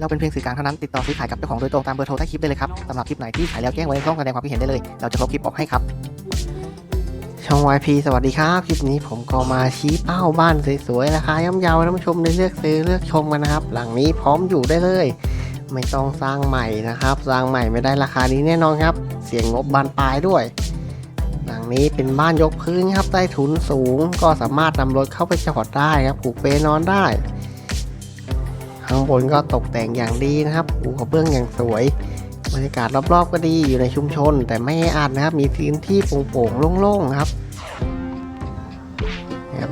เราเป็นเพียงสื่อกลางเท่านั้นติดต่อซื้อขายกับเจ้าของโดยตรงตามเบอร์โทรใต้คลิปได้เลยครับสำหรับคลิปไหนที่ขายแล้วแจ้งไว้ในช่องแสดงความคิดเห็นได้เลย เราจะลบคลิปออกให้ครับช่อง YP สวัสดีครับ คลิปนี้ผมก็มาชี้เป้าบ้านสวยๆราคาย่อมเยาท่านผู้ชมได้เลือกซื้อเลือกชมกันนะครับ หลังนี้พร้อมอยู่ได้เลย ไม่ต้องสร้างใหม่นะครับ สร้างใหม่ไม่ได้ราคานี้แน่นอนครับ เสียงงบบานปลายด้วย หลังนี้เป็นบ้านยกพื้นครับใต้ถุนสูง ก็สามารถนำรถเข้าไปจอดได้ครับผูกเปนอนได้ ข้างบนก็ตกแต่งอย่างดีนะครับปูกระเบื้องอย่างสวย บรรยากาศรอบๆก็ดีอยู่ในชุมชน แต่ไม่แออัดนะครับ มีพื้นที่โปร่งๆโล่งๆครับ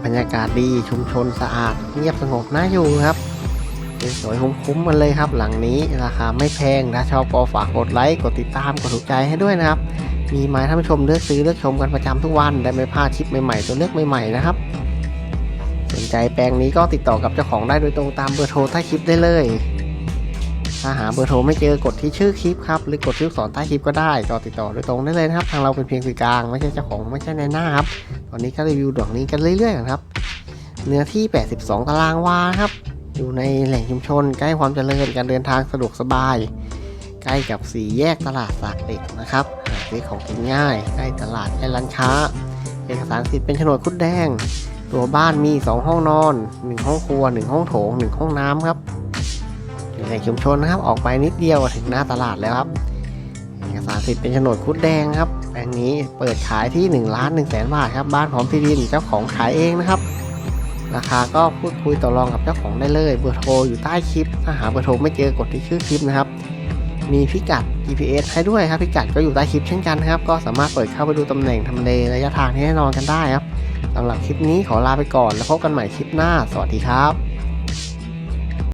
บรรยากาศดีชุมชนสะอาด เงียบสงบน่าอยู่ครับสวยๆคุ้มๆมันเลยครับ หลังนี้ราคาไม่แพงถ้าชอบก็ฝากกดไลค์กดติดตามกดถูกใจให้ด้วยนะครับมีไม้ท่านผู้ชมเลือกซื้อเลือกชมกันประจำทุกวันได้ไม่พลาดคลิปใหม่ๆตัวเลือกใหม่ๆนะครับ ใจแปลงนี้ก็ติดต่อกับเจ้าของได้โดยตรงตามเบอร์โทรใต้คลิปได้เลย ถ้าหาเบอร์โทรไม่เจอกดที่ชื่อคลิปครับหรือกดที่ลูกศรใต้คลิปก็ได้ก็ติดต่อโดยตรงได้เลยนะครับ ทางเราเป็นเพียงสื่อกลางไม่ใช่เจ้าของไม่ใช่ในหน้าครับ ตอนนี้ก็รีวิวดอกนี้กันเรื่อยๆครับ เนื้อที่ 82 ตารางวาครับ อยู่ในแหล่งชุมชน ใกล้ความเจริญการเดินทางสะดวกสบาย ใกล้กับสี่แยกตลาดสากเด็กนะครับหาซื้อของกินง่ายใกล้ตลาดใกล้ร้านค้าเอกสารสิทธิ์เป็นโฉนดคุดแดง ตัวบ้านมี 2 ห้องนอน 1 ห้องครัว 1 ห้องโถง 1 ห้องน้ำครับอยู่ในชุมชนนะครับ ออกไปนิดเดียวก็ถึงหน้าตลาดแล้วครับเอกสารสิทธิ์เป็นโฉนดคุดแดงครับแปลงนี้เปิดขายที่ 1 ล้าน1แสนบาทครับ บ้านพร้อมที่ดินเจ้าของขายเองนะครับ ราคาก็พูดคุยต่อรองกับเจ้าของได้เลย เบอร์โทรอยู่ใต้คลิป ถ้าหาเบอร์โทรไม่เจอกดที่ชื่อคลิปนะครับ มีพิกัด GPS ให้ด้วยครับ พิกัดก็อยู่ใต้คลิปเช่นกันครับ ก็สามารถเปิดเข้าไปดูตำแหน่งทำเลระยะทางที่แน่นอนกันได้ครับ สำหรับคลิปนี้ขอลาไปก่อนแล้วพบกันใหม่คลิปหน้า สวัสดีครับ